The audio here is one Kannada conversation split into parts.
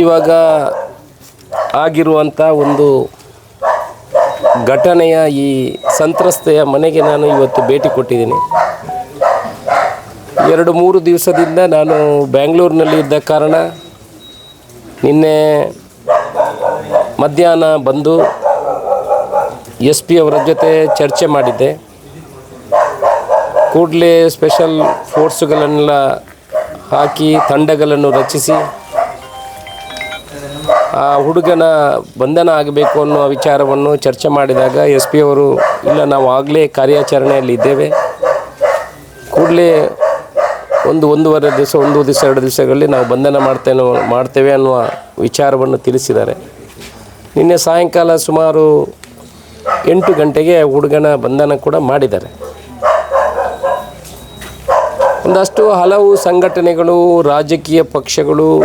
ಇವಾಗ ಆಗಿರುವಂಥ ಒಂದು ಘಟನೆಯ ಈ ಸಂತ್ರಸ್ತೆಯ ಮನೆಗೆ ನಾನು ಇವತ್ತು ಭೇಟಿ ಕೊಟ್ಟಿದ್ದೀನಿ. ಎರಡು ಮೂರು ದಿವಸದಿಂದ ನಾನು ಬ್ಯಾಂಗ್ಳೂರಿನಲ್ಲಿ ಇದ್ದ ಕಾರಣ ನಿನ್ನೆ ಮಧ್ಯಾಹ್ನ ಬಂದು ಎಸ್ ಪಿ ಅವರ ಜೊತೆ ಚರ್ಚೆ ಮಾಡಿದ್ದೆ. ಕೂಡಲೇ ಸ್ಪೆಷಲ್ ಫೋರ್ಸ್ಗಳನ್ನೆಲ್ಲ ಹಾಕಿ ತಂಡಗಳನ್ನು ರಚಿಸಿ ಆ ಹುಡುಗನ ಬಂಧನ ಆಗಬೇಕು ಅನ್ನೋ ವಿಚಾರವನ್ನು ಚರ್ಚೆ ಮಾಡಿದಾಗ ಎಸ್ ಪಿ ಅವರು, ಇಲ್ಲ, ನಾವು ಆಗಲೇ ಕಾರ್ಯಾಚರಣೆಯಲ್ಲಿ ಇದ್ದೇವೆ. ಕೂಡಲೇ ಒಂದು ಒಂದೂವರೆ ದಿವಸ, ಒಂದು ದಿವಸ, ಎರಡು ದಿವಸಗಳಲ್ಲಿ ನಾವು ಬಂಧನ ಮಾಡ್ತೇನೆ, ಮಾಡ್ತೇವೆ ಅನ್ನುವ ವಿಚಾರವನ್ನು ತಿಳಿಸಿದ್ದಾರೆ. ನಿನ್ನೆ ಸಾಯಂಕಾಲ ಸುಮಾರು ಎಂಟು ಗಂಟೆಗೆ ಹುಡುಗನ ಬಂಧನ ಕೂಡ ಮಾಡಿದ್ದಾರೆ. ಒಂದಷ್ಟು ಹಲವು ಸಂಘಟನೆಗಳು, ರಾಜಕೀಯ ಪಕ್ಷಗಳು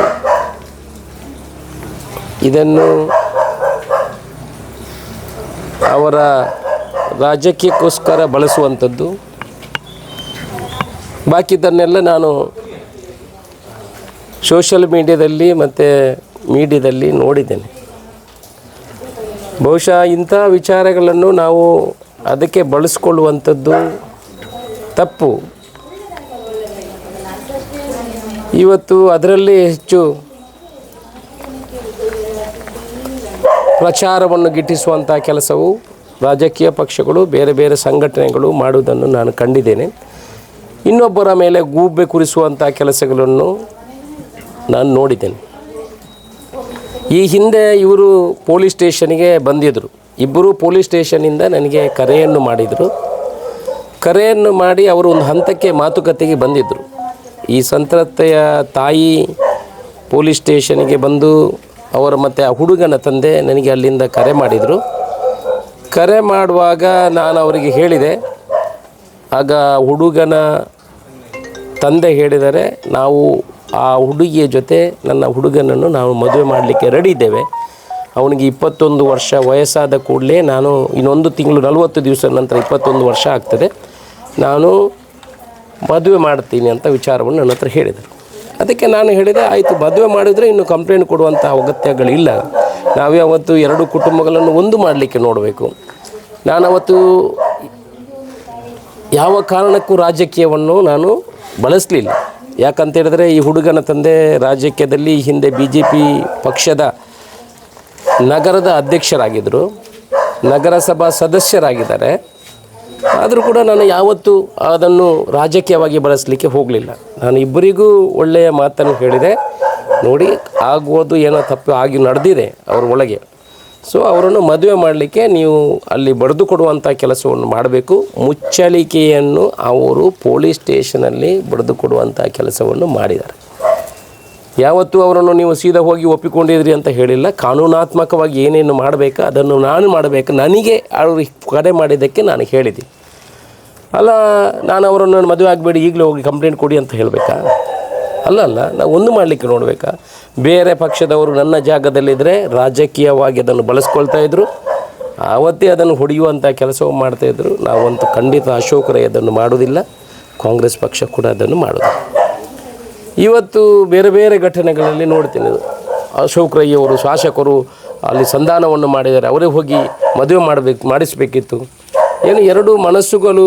ಇದನ್ನು ಅವರ ರಾಜಕೀಯಕ್ಕೋಸ್ಕರ ಬಳಸುವಂಥದ್ದು. ಬಾಕಿದ್ದನ್ನೆಲ್ಲ ನಾನು ಸೋಷಲ್ ಮೀಡಿಯಾದಲ್ಲಿ ಮತ್ತು ಮೀಡಿಯಾದಲ್ಲಿ ನೋಡಿದ್ದೇನೆ. ಬಹುಶಃ ಇಂಥ ವಿಚಾರಗಳನ್ನು ನಾವು ಅದಕ್ಕೆ ಬಳಸ್ಕೊಳ್ಳುವಂಥದ್ದು ತಪ್ಪು. ಇವತ್ತು ಅದರಲ್ಲಿ ಹೆಚ್ಚು ಪ್ರಚಾರವನ್ನು ಗಿಟ್ಟಿಸುವಂಥ ಕೆಲಸವು ರಾಜಕೀಯ ಪಕ್ಷಗಳು, ಬೇರೆ ಬೇರೆ ಸಂಘಟನೆಗಳು ಮಾಡುವುದನ್ನು ನಾನು ಕಂಡಿದ್ದೇನೆ. ಇನ್ನೊಬ್ಬರ ಮೇಲೆ ಗೂಬೆ ಕುರಿಸುವಂಥ ಕೆಲಸಗಳನ್ನು ನಾನು ನೋಡಿದ್ದೇನೆ. ಈ ಹಿಂದೆ ಇವರು ಪೊಲೀಸ್ ಸ್ಟೇಷನ್ಗೆ ಬಂದಿದ್ದರು. ಇಬ್ಬರು ಪೊಲೀಸ್ ಸ್ಟೇಷನಿಂದ ನನಗೆ ಕರೆಯನ್ನು ಮಾಡಿದರು. ಕರೆಯನ್ನು ಮಾಡಿ ಅವರು ಒಂದು ಹಂತಕ್ಕೆ ಮಾತುಕತೆಗೆ ಬಂದಿದ್ದರು. ಈ ಸಂತ್ರಸ್ತೆಯ ತಾಯಿ ಪೊಲೀಸ್ ಸ್ಟೇಷನ್ಗೆ ಬಂದು ಅವರ ಮತ್ತು ಆ ಹುಡುಗನ ತಂದೆ ನನಗೆ ಅಲ್ಲಿಂದ ಕರೆ ಮಾಡಿದರು. ಕರೆ ಮಾಡುವಾಗ ನಾನು ಅವರಿಗೆ ಹೇಳಿದೆ, ಆಗ ಹುಡುಗನ ತಂದೆ ಹೇಳಿದರೆ, ನಾವು ಆ ಹುಡುಗಿಯ ಜೊತೆ ನನ್ನ ಹುಡುಗನನ್ನು ನಾವು ಮದುವೆ ಮಾಡಲಿಕ್ಕೆ ರೆಡಿ ಇದ್ದೇವೆ. ಅವನಿಗೆ ಇಪ್ಪತ್ತೊಂದು ವರ್ಷ ವಯಸ್ಸಾದ ಕೂಡಲೇ ನಾನು ಇನ್ನೊಂದು ತಿಂಗಳು ನಲವತ್ತು ದಿವಸ ನಂತರ ಇಪ್ಪತ್ತೊಂದು ವರ್ಷ ಆಗ್ತದೆ. ನಾನು ಮದುವೆ ಮಾಡ್ತೀನಿ ಅಂತ ವಿಚಾರವನ್ನು ನನ್ನ ಹತ್ರ ಹೇಳಿದರು. ಅದಕ್ಕೆ ನಾನು ಹೇಳಿದೆ, ಆಯಿತು, ಮದುವೆ ಮಾಡಿದರೆ ಇನ್ನು ಕಂಪ್ಲೇಂಟ್ ಕೊಡುವಂಥ ಅಗತ್ಯಗಳಿಲ್ಲ. ನಾವೇ ಅವತ್ತು ಎರಡು ಕುಟುಂಬಗಳನ್ನು ಒಂದು ಮಾಡಲಿಕ್ಕೆ ನೋಡಬೇಕು. ನಾನು ಅವತ್ತು ಯಾವ ಕಾರಣಕ್ಕೂ ರಾಜಕೀಯವನ್ನು ನಾನು ಬಳಸಲಿಲ್ಲ. ಯಾಕಂತ ಹೇಳಿದ್ರೆ, ಈ ಹುಡುಗನ ತಂದೆ ರಾಜಕೀಯದಲ್ಲಿ ಹಿಂದೆ ಬಿ ಜೆ ಪಿ ಪಕ್ಷದ ನಗರದ ಅಧ್ಯಕ್ಷರಾಗಿದ್ದರು. ನಗರಸಭಾ ಸದಸ್ಯರಾಗಿದ್ದಾರೆ. ಆದರೂ ಕೂಡ ನಾನು ಯಾವತ್ತೂ ಅದನ್ನು ರಾಜಕೀಯವಾಗಿ ಬಳಸಲಿಕ್ಕೆ ಹೋಗಲಿಲ್ಲ. ನಾನು ಇಬ್ಬರಿಗೂ ಒಳ್ಳೆಯ ಮಾತನ್ನು ಹೇಳಿದೆ. ನೋಡಿ ಆಗುವುದು ಏನೋ ತಪ್ಪು ಆಗಿ ನಡೆದಿದೆ ಅವ್ರ ಒಳಗೆ. ಸೊ ಅವರನ್ನು ಮದುವೆ ಮಾಡಲಿಕ್ಕೆ ನೀವು ಅಲ್ಲಿ ಬರೆದು ಕೊಡುವಂಥ ಕೆಲಸವನ್ನು ಮಾಡಬೇಕು. ಮುಚ್ಚಳಿಕೆಯನ್ನು ಅವರು ಪೊಲೀಸ್ ಸ್ಟೇಷನಲ್ಲಿ ಬರೆದು ಕೊಡುವಂಥ ಕೆಲಸವನ್ನು ಮಾಡಿದ್ದಾರೆ. ಯಾವತ್ತೂ ಅವರನ್ನು ನೀವು ಸೀದಾ ಹೋಗಿ ಒಪ್ಪಿಕೊಂಡಿದ್ರಿ ಅಂತ ಹೇಳಿಲ್ಲ. ಕಾನೂನಾತ್ಮಕವಾಗಿ ಏನೇನು ಮಾಡಬೇಕು, ಅದನ್ನು ನಾನು ಮಾಡಬೇಕು. ನನಗೆ ಅವರು ಕರೆ ಮಾಡಿದ್ದಕ್ಕೆ ನಾನು ಹೇಳಿದ್ದೀನಿ. ಅಲ್ಲ, ನಾನು ಅವರನ್ನು ಮದುವೆ ಆಗಬೇಡಿ, ಈಗಲೇ ಹೋಗಿ ಕಂಪ್ಲೇಂಟ್ ಕೊಡಿ ಅಂತ ಹೇಳಬೇಕಾ? ಅಲ್ಲ ಅಲ್ಲ, ನಾವು ಒಂದು ಮಾಡಲಿಕ್ಕೆ ನೋಡಬೇಕಾ? ಬೇರೆ ಪಕ್ಷದವರು ನನ್ನ ಜಾಗದಲ್ಲಿದ್ದರೆ ರಾಜಕೀಯವಾಗಿ ಅದನ್ನು ಬಳಸ್ಕೊಳ್ತಾ ಇದ್ದರು ಆವತ್ತೇ ಅದನ್ನು ಹೊಡೆಯುವಂಥ ಕೆಲಸವು ಮಾಡ್ತಾಯಿದ್ರು ನಾವಂತೂ ಖಂಡಿತ ಅಶೋಕ್ ರೈ ಅದನ್ನು ಮಾಡೋದಿಲ್ಲ ಕಾಂಗ್ರೆಸ್ ಪಕ್ಷ ಕೂಡ ಅದನ್ನು ಮಾಡೋದು ಇವತ್ತು ಬೇರೆ ಬೇರೆ ಘಟನೆಗಳಲ್ಲಿ ನೋಡ್ತೀನಿ. ಅಶೋಕ್ ರೈ ಅವರು ಶಾಸಕರು ಅಲ್ಲಿ ಸಂಧಾನವನ್ನು ಮಾಡಿದ್ದಾರೆ. ಅವರೇ ಹೋಗಿ ಮದುವೆ ಮಾಡಬೇಕು, ಮಾಡಿಸಬೇಕಿತ್ತು. ಏನು ಎರಡು ಮನಸ್ಸುಗಳು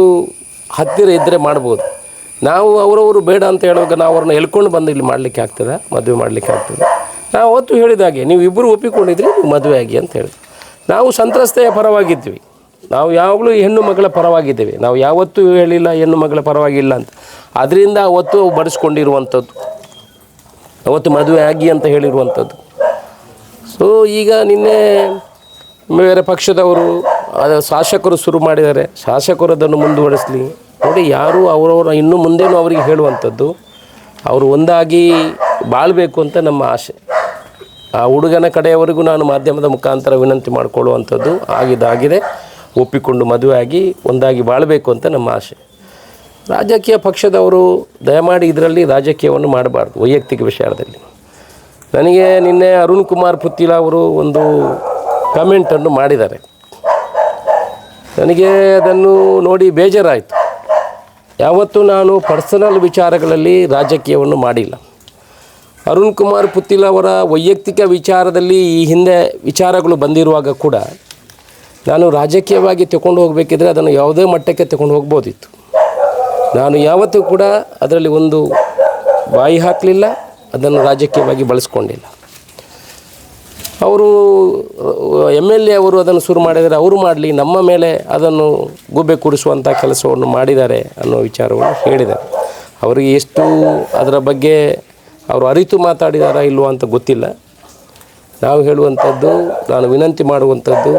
ಹತ್ತಿರ ಇದ್ದರೆ ಮಾಡ್ಬೋದು. ನಾವು ಅವರವರು ಬೇಡ ಅಂತ ಹೇಳುವಾಗ ನಾವು ಅವ್ರನ್ನ ಎಳ್ಕೊಂಡು ಬಂದು ಇಲ್ಲಿ ಮಾಡಲಿಕ್ಕೆ ಆಗ್ತದೆ, ಮದುವೆ ಮಾಡಲಿಕ್ಕೆ ಆಗ್ತದೆ. ನಾವು ಅವತ್ತು ಹೇಳಿದಾಗೆ ನೀವು ಇಬ್ಬರು ಒಪ್ಪಿಕೊಂಡಿದ್ರಿ ನೀವು ಮದುವೆ ಆಗಿ ಅಂತ ಹೇಳಿ ನಾವು ಸಂತ್ರಸ್ತೆಯ ಪರವಾಗಿದ್ವಿ ನಾವು ಯಾವಾಗಲೂ ಹೆಣ್ಣು ಮಗಳ ಪರವಾಗಿದ್ದೇವೆ. ನಾವು ಯಾವತ್ತೂ ಹೇಳಿಲ್ಲ ಹೆಣ್ಣು ಮಗಳ ಪರವಾಗಿಲ್ಲ ಅಂತ. ಅದರಿಂದ ಅವತ್ತು ಬಡಿಸ್ಕೊಂಡಿರುವಂಥದ್ದು. ಅವತ್ತು ಮದುವೆ ಆಗಿ ಅಂತ ಹೇಳಿರುವಂಥದ್ದು. ಸೊ ಈಗ ನಿನ್ನೆ ಬೇರೆ ಪಕ್ಷದವರು ಅದು ಶಾಸಕರು ಶುರು ಮಾಡಿದ್ದಾರೆ ಶಾಸಕರು ಅದನ್ನು ಮುಂದುವರಿಸಲಿ. ನೋಡಿ ಯಾರು ಅವರವರ ಇನ್ನು ಮುಂದೇನು ಅವರಿಗೆ ಹೇಳುವಂಥದ್ದು, ಅವರು ಒಂದಾಗಿ ಬಾಳಬೇಕು ಅಂತ ನಮ್ಮ ಆಸೆ ಆ ಹುಡುಗನ ಕಡೆಯವರೆಗೂ ನಾನು ಮಾಧ್ಯಮದ ಮುಖಾಂತರ ವಿನಂತಿ ಮಾಡಿಕೊಳ್ಳುವಂಥದ್ದು ಆಗಿದ್ದಾಗಿದೆ. ಒಪ್ಪಿಕೊಂಡು ಮದುವೆ ಆಗಿ ಒಂದಾಗಿ ಬಾಳಬೇಕು ಅಂತ ನಮ್ಮ ಆಸೆ ರಾಜಕೀಯ ಪಕ್ಷದವರು ದಯಮಾಡಿ ಇದರಲ್ಲಿ ರಾಜಕೀಯವನ್ನು ಮಾಡಬಾರ್ದು ವೈಯಕ್ತಿಕ ವಿಚಾರದಲ್ಲಿ ನನಗೆ ನಿನ್ನೆ ಅರುಣ್ ಕುಮಾರ್ ಪುತ್ತಿಲ ಅವರು ಒಂದು ಕಮೆಂಟನ್ನು ಮಾಡಿದ್ದಾರೆ. ನನಗೆ ಅದನ್ನು ನೋಡಿ ಬೇಜಾರಾಯಿತು. ಯಾವತ್ತೂ ನಾನು ಪರ್ಸನಲ್ ವಿಚಾರಗಳಲ್ಲಿ ರಾಜಕೀಯವನ್ನು ಮಾಡಿಲ್ಲ. ಅರುಣ್ ಕುಮಾರ್ ಪುತ್ತಿಲ್ ಅವರ ವೈಯಕ್ತಿಕ ವಿಚಾರದಲ್ಲಿ ಈ ಹಿಂದೆ ವಿಚಾರಗಳು ಬಂದಿರುವಾಗ ಕೂಡ ನಾನು ರಾಜಕೀಯವಾಗಿ ತಗೊಂಡು ಹೋಗಬೇಕಿದ್ರೆ ಅದನ್ನು ಯಾವುದೇ ಮಟ್ಟಕ್ಕೆ ತಗೊಂಡು ಹೋಗ್ಬೋದಿತ್ತು. ನಾನು ಯಾವತ್ತೂ ಕೂಡ ಅದರಲ್ಲಿ ಒಂದು ಬಾಯಿ ಹಾಕಲಿಲ್ಲ, ಅದನ್ನು ರಾಜಕೀಯವಾಗಿ ಬಳಸ್ಕೊಂಡಿಲ್ಲ. ಅವರು, ಎಂ ಎಲ್ ಎ ಅವರು ಅದನ್ನು ಶುರು ಮಾಡಿದರೆ ಅವರು ಮಾಡಲಿ, ನಮ್ಮ ಮೇಲೆ ಅದನ್ನು ಗುಬ್ಬೆ ಕೂಡಿಸುವಂಥ ಕೆಲಸವನ್ನು ಮಾಡಿದ್ದಾರೆ ಅನ್ನೋ ವಿಚಾರವನ್ನು ಹೇಳಿದ್ದಾರೆ. ಅವರಿಗೆ ಎಷ್ಟು ಅದರ ಬಗ್ಗೆ ಅವರು ಅರಿತು ಮಾತಾಡಿದಾರಾ ಇಲ್ವೋ ಅಂತ ಗೊತ್ತಿಲ್ಲ. ನಾವು ಹೇಳುವಂಥದ್ದು, ನಾನು ವಿನಂತಿ ಮಾಡುವಂಥದ್ದು,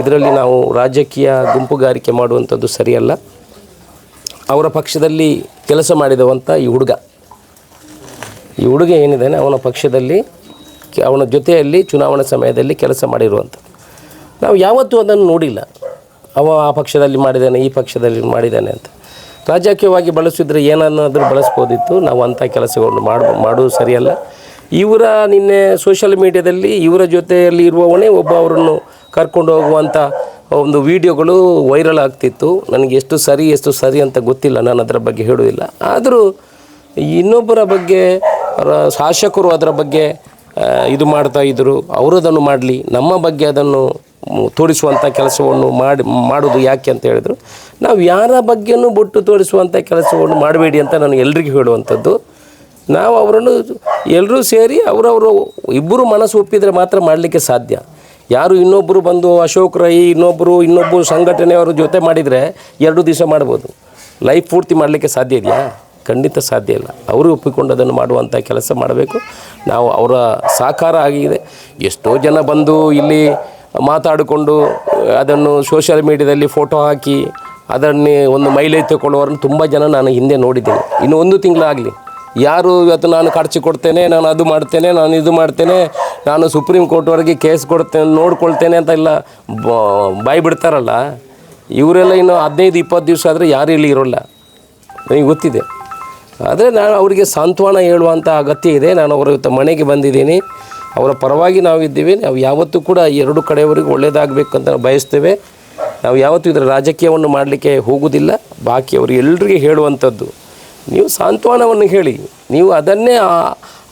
ಇದರಲ್ಲಿ ನಾವು ರಾಜಕೀಯ ಗುಂಪುಗಾರಿಕೆ ಮಾಡುವಂಥದ್ದು ಸರಿಯಲ್ಲ. ಅವರ ಪಕ್ಷದಲ್ಲಿ ಕೆಲಸ ಮಾಡಿದವಂಥ ಈ ಹುಡುಗ. ಈ ಹುಡುಗ ಏನಿದ್ದಾನೆ, ಅವನ ಪಕ್ಷದಲ್ಲಿ ಅವನ ಜೊತೆಯಲ್ಲಿ ಚುನಾವಣಾ ಸಮಯದಲ್ಲಿ ಕೆಲಸ ಮಾಡಿರುವಂಥ ನಾವು ಯಾವತ್ತೂ ಅದನ್ನು ನೋಡಿಲ್ಲ. ಅವ ಆ ಪಕ್ಷದಲ್ಲಿ ಮಾಡಿದ್ದಾನೆ, ಈ ಪಕ್ಷದಲ್ಲಿ ಮಾಡಿದ್ದಾನೆ ಅಂತ. ರಾಜಕೀಯವಾಗಿ ಬಳಸಿದ್ರೆ ಏನನ್ನಾದರೂ ಬಳಸ್ಬೋದಿತ್ತು. ನಾವು ಅಂಥ ಕೆಲಸಗಳನ್ನು ಮಾಡ ಮಾಡೋದು ಸರಿಯಲ್ಲ. ಇವರ ನಿನ್ನೆ ಸೋಷಿಯಲ್ ಮೀಡ್ಯಾದಲ್ಲಿ ಇವರ ಜೊತೆಯಲ್ಲಿ ಇರುವವನೇ ಒಬ್ಬ ಅವರನ್ನು ಕರ್ಕೊಂಡು ಹೋಗುವಂಥ ಒಂದು ವಿಡಿಯೋಗಳು ವೈರಲ್ ಆಗ್ತಿತ್ತು. ನನಗೆ ಎಷ್ಟು ಸರಿ ಎಷ್ಟು ಸರಿ ಅಂತ ಗೊತ್ತಿಲ್ಲ. ನಾನು ಅದರ ಬಗ್ಗೆ ಹೇಳುವುದಿಲ್ಲ. ಆದರೂ ಇನ್ನೊಬ್ಬರ ಬಗ್ಗೆ ಶಾಸಕರು ಅದರ ಬಗ್ಗೆ ಇದು ಮಾಡ್ತಾ ಇದ್ದರು ಅವರು ಅದನ್ನು ಮಾಡಲಿ. ನಮ್ಮ ಬಗ್ಗೆ ಅದನ್ನು ತೋರಿಸುವಂಥ ಕೆಲಸವನ್ನು ಮಾಡಿ ಮಾಡೋದು ಯಾಕೆ ಅಂತ ಹೇಳಿದರು. ನಾವು ಯಾರ ಬಗ್ಗೆನೂ ಬೊಟ್ಟು ತೋರಿಸುವಂಥ ಕೆಲಸವನ್ನು ಮಾಡಬೇಡಿ ಅಂತ ನಾನು ಎಲ್ರಿಗೂ ಹೇಳುವಂಥದ್ದು. ನಾವು ಅವರನ್ನು ಎಲ್ಲರೂ ಸೇರಿ ಅವರವರು ಇಬ್ಬರು ಮನಸ್ಸು ಒಪ್ಪಿದರೆ ಮಾತ್ರ ಮಾಡಲಿಕ್ಕೆ ಸಾಧ್ಯ. ಯಾರು ಇನ್ನೊಬ್ಬರು ಬಂದು ಅಶೋಕ್ ರೈ ಇನ್ನೊಬ್ಬರು ಇನ್ನೊಬ್ಬರು ಸಂಘಟನೆಯವರು ಜೊತೆ ಮಾಡಿದರೆ ಎರಡು ದಿವಸ ಮಾಡ್ಬೋದು. ಲೈಫ್ ಪೂರ್ತಿ ಮಾಡಲಿಕ್ಕೆ ಸಾಧ್ಯ ಇದೆಯಾ? ಖಂಡಿತ ಸಾಧ್ಯ ಇಲ್ಲ. ಅವರು ಒಪ್ಪಿಕೊಂಡು ಅದನ್ನು ಮಾಡುವಂಥ ಕೆಲಸ ಮಾಡಬೇಕು. ನಾವು ಅವರ ಸಹಕಾರ ಆಗಿದೆ. ಎಷ್ಟೋ ಜನ ಬಂದು ಇಲ್ಲಿ ಮಾತಾಡಿಕೊಂಡು, ಅದನ್ನು ಸೋಷಿಯಲ್ ಮೀಡ್ಯಾದಲ್ಲಿ ಫೋಟೋ ಹಾಕಿ, ಅದನ್ನೇ ಒಂದು ಮೈಲೇಜ್ ತಗೊಳ್ಳೋರನ್ನು ತುಂಬ ಜನ ನಾನು ಹಿಂದೆ ನೋಡಿದ್ದೇನೆ. ಇನ್ನು ಒಂದು ತಿಂಗಳಾಗಲಿ. ಯಾರು ಇವತ್ತು ನಾನು ಖರ್ಚು ಕೊಡ್ತೇನೆ, ನಾನು ಅದು ಮಾಡ್ತೇನೆ, ನಾನು ಇದು ಮಾಡ್ತೇನೆ, ನಾನು ಸುಪ್ರೀಂ ಕೋರ್ಟ್ವರೆಗೆ ಕೇಸ್ ಕೊಡ್ತೇನೆ, ನೋಡ್ಕೊಳ್ತೇನೆ ಅಂತ ಎಲ್ಲ ಬಾಯಿ ಬಿಡ್ತಾರಲ್ಲ. ಇವರೆಲ್ಲ ಇನ್ನು ಹದಿನೈದು, ಇಪ್ಪತ್ತು ದಿವಸ ಆದರೆ ಯಾರು ಇಲ್ಲಿ ಇರೋಲ್ಲ. ನನಗೆ ಗೊತ್ತಿದೆ. ಆದರೆ ನಾನು ಅವರಿಗೆ ಸಾಂತ್ವನ ಹೇಳುವಂಥ ಅಗತ್ಯ ಇದೆ. ನಾನು ಅವರ ಮನೆಗೆ ಬಂದಿದ್ದೀನಿ. ಅವರ ಪರವಾಗಿ ನಾವಿದ್ದೀವಿ ನಾವು ಯಾವತ್ತೂ ಕೂಡ ಎರಡು ಕಡೆಯವರಿಗೆ ಒಳ್ಳೆಯದಾಗಬೇಕು ಅಂತ ಬಯಸ್ತೇವೆ. ನಾವು ಯಾವತ್ತೂ ಇದರ ರಾಜಕೀಯವನ್ನು ಮಾಡಲಿಕ್ಕೆ ಹೋಗುವುದಿಲ್ಲ. ಬಾಕಿ ಅವರು ಎಲ್ರಿಗೆ ಹೇಳುವಂಥದ್ದು, ನೀವು ಸಾಂತ್ವನವನ್ನು ಹೇಳಿ. ನೀವು ಅದನ್ನೇ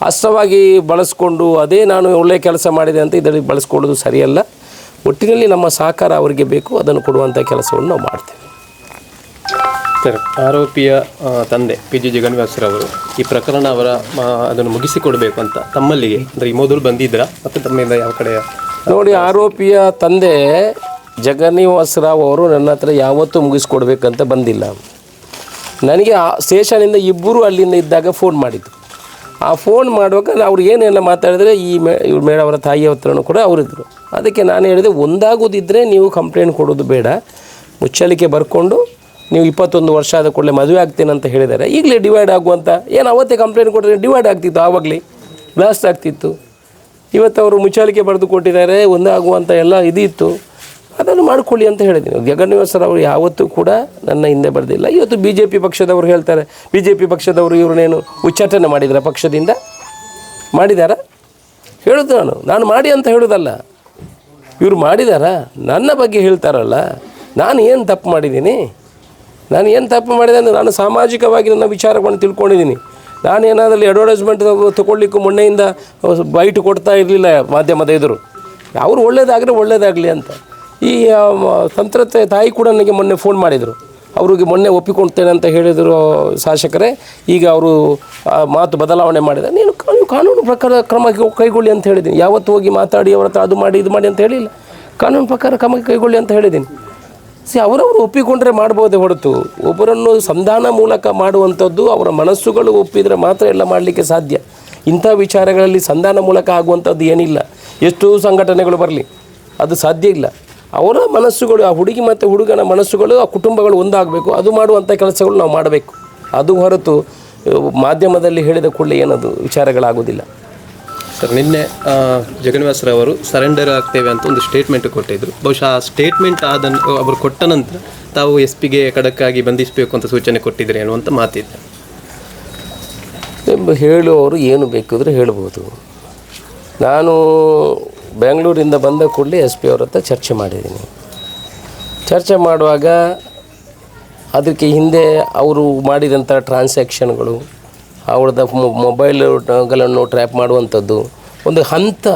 ಅಸ್ತ್ರವಾಗಿ ಬಳಸ್ಕೊಂಡು ಅದೇ ನಾನು ಒಳ್ಳೆಯ ಕೆಲಸ ಮಾಡಿದೆ ಅಂತ ಇದರಲ್ಲಿ ಬಳಸ್ಕೊಳ್ಳೋದು ಸರಿಯಲ್ಲ. ಒಟ್ಟಿನಲ್ಲಿ ನಮ್ಮ ಸಹಕಾರ ಅವರಿಗೆ ಬೇಕು. ಅದನ್ನು ಕೊಡುವಂಥ ಕೆಲಸವನ್ನು ನಾವು ಮಾಡ್ತೇವೆ. ಸರ್, ಆರೋಪಿಯ ತಂದೆ ಪಿ ಜಿ ಜಗನ್ವಾಸರವರು ಈ ಪ್ರಕರಣ ಅವರ ಅದನ್ನು ಮುಗಿಸಿಕೊಡಬೇಕು ಅಂತ ತಮ್ಮಲ್ಲಿಗೆ. ಅಂದರೆ ಈ ಮೊದಲು ಬಂದಿದ್ರಾ, ಮತ್ತು ತಮ್ಮಿಂದ ಯಾವ ಕಡೆ? ನೋಡಿ, ಆರೋಪಿಯ ತಂದೆ ಜಗನ್ನಿವಾಸರಾವ್ ಅವರು ನನ್ನ ಹತ್ರ ಯಾವತ್ತೂ ಮುಗಿಸ್ಕೊಡ್ಬೇಕಂತ ಬಂದಿಲ್ಲ. ನನಗೆ ಆ ಸ್ಟೇಷನಿಂದ ಇಬ್ಬರು ಅಲ್ಲಿಂದ ಇದ್ದಾಗ ಫೋನ್ ಮಾಡಿದ್ದು. ಆ ಫೋನ್ ಮಾಡುವಾಗ ಅವ್ರು ಏನೆಲ್ಲ ಮಾತಾಡಿದ್ರೆ ಈ ಮೇ, ಇವ್ರ ಮೇಡ ಅವರ ತಾಯಿ ಹತ್ರನೂ ಕೂಡ ಅವರಿದ್ದರು ಅದಕ್ಕೆ ನಾನು ಹೇಳಿದೆ ಒಂದಾಗೋದಿದ್ದರೆ ನೀವು ಕಂಪ್ಲೇಂಟ್ ಕೊಡೋದು ಬೇಡ. ಮುಚ್ಚಳಿಕೆ ಬರ್ಕೊಂಡು ನೀವು ಇಪ್ಪತ್ತೊಂದು ವರ್ಷ ಆದ ಕೂಡಲೇ ಮದುವೆ ಆಗ್ತೀನಿ ಅಂತ ಹೇಳಿದ್ದಾರೆ. ಈಗಲೇ ಡಿವೈಡ್ ಆಗುವಂಥ ಏನು ಅವತ್ತೇ ಕಂಪ್ಲೇಂಟ್ ಕೊಟ್ಟರೆ ಡಿವೈಡ್ ಆಗ್ತಿತ್ತು ಆವಾಗಲೇ ಬ್ಲಾಸ್ಟ್ ಆಗ್ತಿತ್ತು. ಇವತ್ತು ಅವರು ಮುಚ್ಚಾಲಿಕೆ ಬರೆದು ಕೊಟ್ಟಿದ್ದಾರೆ ಒಂದಾಗುವಂಥ ಎಲ್ಲ ಇದಿತ್ತು. ಅದನ್ನು ಮಾಡಿಕೊಳ್ಳಿ ಅಂತ ಹೇಳಿದ್ದೀನಿ. ಸರ್ ಅವರು ಯಾವತ್ತೂ ಕೂಡ ನನ್ನ ಹಿಂದೆ ಬರೆದಿಲ್ಲ. ಇವತ್ತು ಬಿ ಜೆ ಪಿ ಪಕ್ಷದವರು ಹೇಳ್ತಾರೆ ಬಿ ಜೆ ಪಿ ಪಕ್ಷದವರು ಇವ್ರನ್ನೇನು ಉಚ್ಚಾಟನೆ ಮಾಡಿದಾರ ಪಕ್ಷದಿಂದ? ಮಾಡಿದಾರ? ಹೇಳೋದು ನಾನು. ನಾನು ಮಾಡಿ ಅಂತ ಹೇಳೋದಲ್ಲ. ಇವರು ಮಾಡಿದಾರ? ನನ್ನ ಬಗ್ಗೆ ಹೇಳ್ತಾರಲ್ಲ. ನಾನು ಏನು ತಪ್ಪು ಮಾಡಿದ್ದೀನಿ? ನಾನು ಏನು ತಪ್ಪು ಮಾಡಿದೆ ಅಂದರೆ ನಾನು ಸಾಮಾಜಿಕವಾಗಿ ನನ್ನ ವಿಚಾರಗಳನ್ನು ತಿಳ್ಕೊಂಡಿದ್ದೀನಿ. ನಾನು ನಾನೇನಾದ್ರಲ್ಲಿ ಅಡ್ವರ್ಟೈಸ್ಮೆಂಟ್ ತಗೊಳ್ಲಿಕ್ಕೂ ಮೊನ್ನೆಯಿಂದ ಬೈಟ್ ಕೊಡ್ತಾ ಇರಲಿಲ್ಲ ಮಾಧ್ಯಮದ ಎದುರು. ಅವರು ಒಳ್ಳೇದಾದರೆ ಒಳ್ಳೇದಾಗಲಿ ಅಂತ. ಈ ತಂತ್ರತೆ ತಾಯಿ ಕೂಡ ನನಗೆ ಮೊನ್ನೆ ಫೋನ್ ಮಾಡಿದರು. ಅವ್ರಿಗೆ ಮೊನ್ನೆ ಒಪ್ಪಿಕೊಳ್ತೇನೆ ಅಂತ ಹೇಳಿದರು ಶಾಸಕರೇ. ಈಗ ಅವರು ಮಾತು ಬದಲಾವಣೆ ಮಾಡಿದ. ನೀನು ಕಾನೂನು ಪ್ರಕಾರ ಕ್ರಮ ಕೈಗೊಳ್ಳಿ ಅಂತ ಹೇಳಿದ್ದೀನಿ. ಯಾವತ್ತು ಹೋಗಿ ಮಾತಾಡಿ, ಅವ್ರ ಹತ್ರ ಅದು ಮಾಡಿ, ಇದು ಮಾಡಿ ಅಂತ ಹೇಳಿಲ್ಲ. ಕಾನೂನು ಪ್ರಕಾರ ಕ್ರಮ ಕೈಗೊಳ್ಳಿ ಅಂತ ಹೇಳಿದ್ದೀನಿ. ಸಿ, ಅವರವರು ಒಪ್ಪಿಕೊಂಡ್ರೆ ಮಾಡ್ಬೋದೇ ಹೊರತು. ಒಬ್ಬರನ್ನು ಸಂಧಾನ ಮೂಲಕ ಮಾಡುವಂಥದ್ದು ಅವರ ಮನಸ್ಸುಗಳು ಒಪ್ಪಿದರೆ ಮಾತ್ರ ಎಲ್ಲ ಮಾಡಲಿಕ್ಕೆ ಸಾಧ್ಯ. ಇಂಥ ವಿಚಾರಗಳಲ್ಲಿ ಸಂಧಾನ ಮೂಲಕ ಆಗುವಂಥದ್ದು ಏನಿಲ್ಲ. ಎಷ್ಟು ಸಂಘಟನೆಗಳು ಬರಲಿ, ಅದು ಸಾಧ್ಯ ಇಲ್ಲ. ಅವರ ಮನಸ್ಸುಗಳು, ಆ ಹುಡುಗಿ ಮತ್ತು ಹುಡುಗನ ಮನಸ್ಸುಗಳು, ಆ ಕುಟುಂಬಗಳು ಒಂದಾಗಬೇಕು. ಅದು ಮಾಡುವಂಥ ಕೆಲಸಗಳು ನಾವು ಮಾಡಬೇಕು. ಅದು ಹೊರತು, ಮಾಧ್ಯಮದಲ್ಲಿ ಹೇಳಿದ ಕೂಡಲೇ ಏನದು ವಿಚಾರಗಳಾಗೋದಿಲ್ಲ ಸರ್, ನಿನ್ನೆ ಜಗನ್ವಾಸರವರು ಸರೆಂಡರ್ ಆಗ್ತೇವೆ ಅಂತ ಒಂದು ಸ್ಟೇಟ್ಮೆಂಟ್ ಕೊಟ್ಟಿದ್ರು. ಬಹುಶಃ ಆ ಸ್ಟೇಟ್ಮೆಂಟ್ ಆದ ಅವರು ಕೊಟ್ಟ ನಂತರ ತಾವು ಎಸ್ ಪಿಗೆ ಖಡಕ್ಕಾಗಿ ಬಂಧಿಸಬೇಕು ಅಂತ ಸೂಚನೆ ಕೊಟ್ಟಿದ್ರಿ ಅನ್ನುವಂಥ ಮಾತಿದೆ. ಎಂಬ ಹೇಳುವವರು ಏನು ಬೇಕಿದ್ರೆ ಹೇಳ್ಬೋದು. ನಾನು ಬೆಂಗಳೂರಿಂದ ಬಂದ ಕೂಡಲೇ ಎಸ್ ಪಿ ಅವ್ರ ಹತ್ರ ಚರ್ಚೆ ಮಾಡಿದ್ದೀನಿ. ಚರ್ಚೆ ಮಾಡುವಾಗ ಅದಕ್ಕೆ ಹಿಂದೆ ಅವರು ಮಾಡಿದಂಥ ಟ್ರಾನ್ಸಾಕ್ಷನ್ಗಳು ಅವಳದ ಮೊಬೈಲ್ಗಳನ್ನು ಟ್ರ್ಯಾಪ್ ಮಾಡುವಂಥದ್ದು ಒಂದು ಹಂತ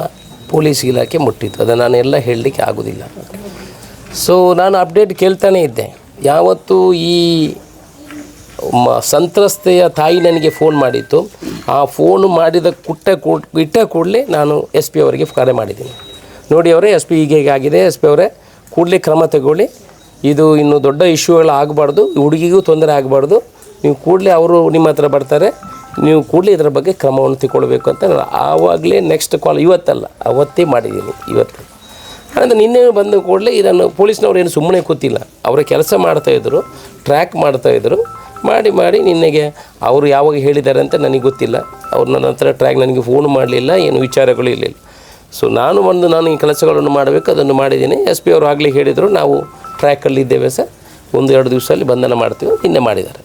ಪೊಲೀಸ್ ಇಲಾಖೆ ಮುಟ್ಟಿತ್ತು. ಅದನ್ನು ನಾನೆಲ್ಲ ಹೇಳಲಿಕ್ಕೆ ಆಗೋದಿಲ್ಲ. ಸೊ ನಾನು ಅಪ್ಡೇಟ್ ಕೇಳ್ತಾನೇ ಇದ್ದೆ. ಯಾವತ್ತು ಈ ಮ, ಸಂತ್ರಸ್ತೆಯ ತಾಯಿ ನನಗೆ ಫೋನ್ ಮಾಡಿತ್ತು. ಆ ಫೋನು ಮಾಡಿದ ಕುಟ್ಟ ಇಟ್ಟ ಕೂಡಲೇ ನಾನು ಎಸ್ ಪಿ ಅವರಿಗೆ ಕರೆ ಮಾಡಿದ್ದೀನಿ. ನೋಡಿ ಅವರೇ ಎಸ್ ಪಿ ಹೀಗೆ ಆಗಿದೆ. ಎಸ್ ಪಿ ಅವರೇ, ಕೂಡಲೇ ಕ್ರಮ ತಗೊಳ್ಳಿ. ಇದು ಇನ್ನು ದೊಡ್ಡ ಇಶ್ಯೂಗಳು ಆಗಬಾರ್ದು. ಹುಡುಗಿಗೂ ತೊಂದರೆ ಆಗಬಾರ್ದು. ನೀವು ಕೂಡಲೇ ಅವರು ನಿಮ್ಮ ಹತ್ರ ಬರ್ತಾರೆ. ನೀವು ಕೂಡಲೇ ಇದರ ಬಗ್ಗೆ ಕ್ರಮವನ್ನು ತಗೊಳ್ಬೇಕು ಅಂತ ನಾನು ಆವಾಗಲೇ ನೆಕ್ಸ್ಟ್ ಕಾಲ್ ಇವತ್ತಲ್ಲ, ಅವತ್ತೇ ಮಾಡಿದ್ದೀನಿ, ಇವತ್ತು. ಅಂದರೆ ನಿನ್ನೆ ಬಂದ ಕೂಡಲೇ ಇದನ್ನು ಪೊಲೀಸ್ನವ್ರು ಏನು ಸುಮ್ಮನೆ ಕೂತಿಲ್ಲ. ಅವರ ಕೆಲಸ ಮಾಡ್ತಾಯಿದ್ರು ಟ್ರ್ಯಾಕ್ ಮಾಡ್ತಾಯಿದ್ರು ಮಾಡಿ ಮಾಡಿ ನಿನ್ನೆಗೆ ಅವರು ಯಾವಾಗ ಹೇಳಿದ್ದಾರೆ ಅಂತ ನನಗೆ ಗೊತ್ತಿಲ್ಲ. ಅವ್ರು ನನ್ನ ಹತ್ರ ಟ್ರ್ಯಾಕ್ ನನಗೆ ಫೋನ್ ಮಾಡಲಿಲ್ಲ, ಏನು ವಿಚಾರಗಳು ಇರಲಿಲ್ಲ. ಸೊ ನಾನು ಒಂದು, ನಾನು ಈ ಕೆಲಸಗಳನ್ನು ಮಾಡಬೇಕು, ಅದನ್ನು ಮಾಡಿದ್ದೀನಿ. ಎಸ್ ಪಿ ಅವರು ಆಗಲೇ ಹೇಳಿದರು, ನಾವು ಟ್ರ್ಯಾಕಲ್ಲಿ ಇದ್ದೇವೆ ಸರ್. ಒಂದು, ಎರಡು ದಿವಸದಲ್ಲಿ ಬಂಧನ ಮಾಡ್ತೀವಿ, ನಿನ್ನೆ ಮಾಡಿದ್ದಾರೆ.